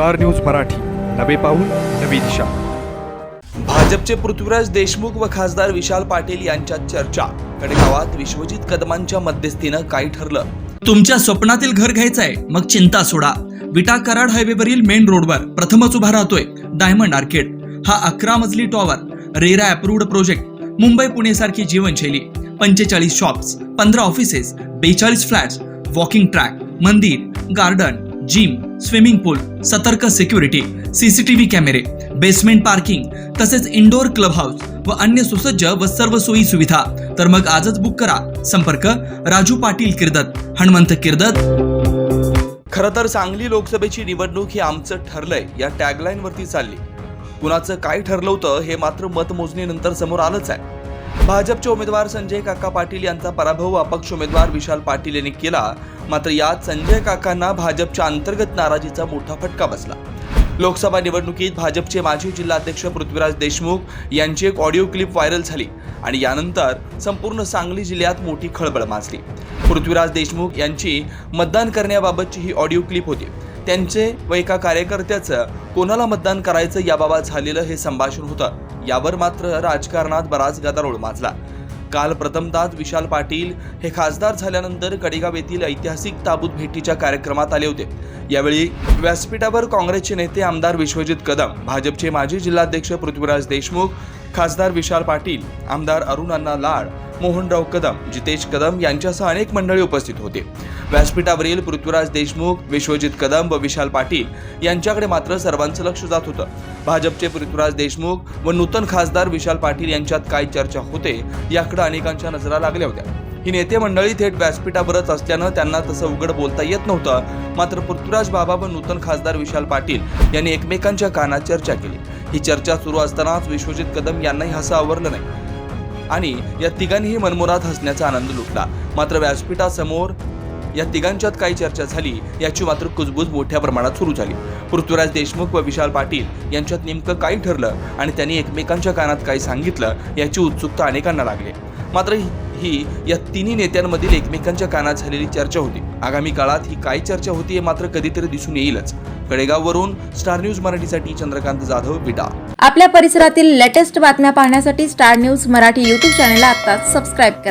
Star news Marathi. नवे पाऊल नवी दिशा. भाजपचे पृथ्वीराज देशमुख व खासदार विशाल पाटील यांच्यात चर्चा. कडेगावात विश्वजित कदमांच्या मध्यस्थीनं काय ठरलं. तुमच्या स्वप्नातील घर घ्यायचंय मग चिंता सोडा. विटा कराड हायवेवरील मेन रोडवर प्रथमच उभा राहतोय डायमंड आर्केड. हा अकरा मजली tower RERA approved project Mumbai Pune सारखी जीवनशैली. पंचेचाळीस शॉप्स पंधरा ऑफिसेस बेचाळीस फ्लॅट्स वॉकिंग ट्रॅक मंदिर गार्डन जिम स्विमिंग पूल सतर्क सिक्युरिटी सीसीटीव्ही कॅमेरे बेसमेंट पार्किंग तसेच इंडोर क्लब हाऊस व अन्य सुसज्ज व सर्व सोयी सुविधा. तर मग आजच बुक करा. संपर्क राजू पाटील किर्दत हनुमंत किर्दत. खरं तर सांगली लोकसभेची निवडणूक ही आमचं ठरलंय. या टॅगलाईन वरती चालली. कुणाचं काय ठरलं होतं हे मात्र मतमोजणीनंतर समोर आलंच आहे. भाजपचे उमेदवार संजय काका पाटील यांचा पराभव अपक्ष उमेदवार विशाल पाटील यांनी केला. मात्र यात संजय काकांना भाजपच्या अंतर्गत नाराजीचा मोठा फटका बसला. लोकसभा निवडणुकीत भाजपचे माजी जिल्हाध्यक्ष पृथ्वीराज देशमुख यांची एक ऑडिओ क्लिप व्हायरल झाली आणि यानंतर संपूर्ण सांगली जिल्ह्यात मोठी खळबळ माजली. पृथ्वीराज देशमुख यांची मतदान करण्याबाबतची ही ऑडिओ क्लिप होती. त्यांचे व एका कार्यकर्त्याचं कोणाला मतदान करायचं याबाबत झालेलं हे संभाषण होतं. यावर मात्र राजकारणात बराच गदारोळ माजला. काल प्रथमतात विशाल पाटील हे खासदार झाल्यानंतर कडेगाव येथील ऐतिहासिक ताबूत भेटीच्या कार्यक्रमात आले होते. यावेळी व्यासपीठावर काँग्रेसचे नेते आमदार विश्वजित कदम भाजपचे माजी जिल्हाध्यक्ष पृथ्वीराज देशमुख खासदार विशाल पाटील आमदार अरुण अण्णा लाड मोहनराव कदम जितेश कदम यांच्यासह अनेक मंडळी उपस्थित होते. व्यासपीठावरील पृथ्वीराज देशमुख विश्वजित कदम व विशाल पाटील यांच्याकडे मात्र सर्वांचं लक्ष जात होतं. भाजपचे पृथ्वीराज देशमुख व नूतन खासदार विशाल पाटील यांच्यात काय चर्चा होते याकडे अनेकांच्या नजरा लागल्या होत्या. ही नेते मंडळी थेट व्यासपीठावरच असल्यानं त्यांना तसं उघड बोलता येत नव्हतं मात्र पृथ्वीराज बाबा व नूतन खासदार विशाल पाटील यांनी एकमेकांच्या कानात चर्चा केली. ही चर्चा सुरू असतानाच विश्वजित कदम यांनाही हसं आवरलं नाही. आणि या तिघांनीही मनमोरात हसण्याचा आनंद लुटला. मात्र व्यासपीठासमोर या तिघांच्यात काही चर्चा झाली याची मात्र कुजबूज मोठ्या प्रमाणात सुरू झाली. पृथ्वीराज देशमुख व विशाल पाटील यांच्यात नेमकं काय ठरलं आणि त्यांनी एकमेकांच्या कानात काय सांगितलं याची उत्सुकता अनेकांना लागली. मात्र ही- या तिन्ही नेत्यांमधील एकमेकांच्या कानात झालेली चर्चा होती. आगामी काळात ही काय चर्चा होती हे मात्र कधीतरी दिसून येईलच. कडेगाववरून स्टार न्यूज मराठीसाठी चंद्रकांत जाधव विटा आपल्या परिसरातील लेटेस्ट बातम्या पाहण्यासाठी Star News Marathi YouTube channel आता सबस्क्राईब करा.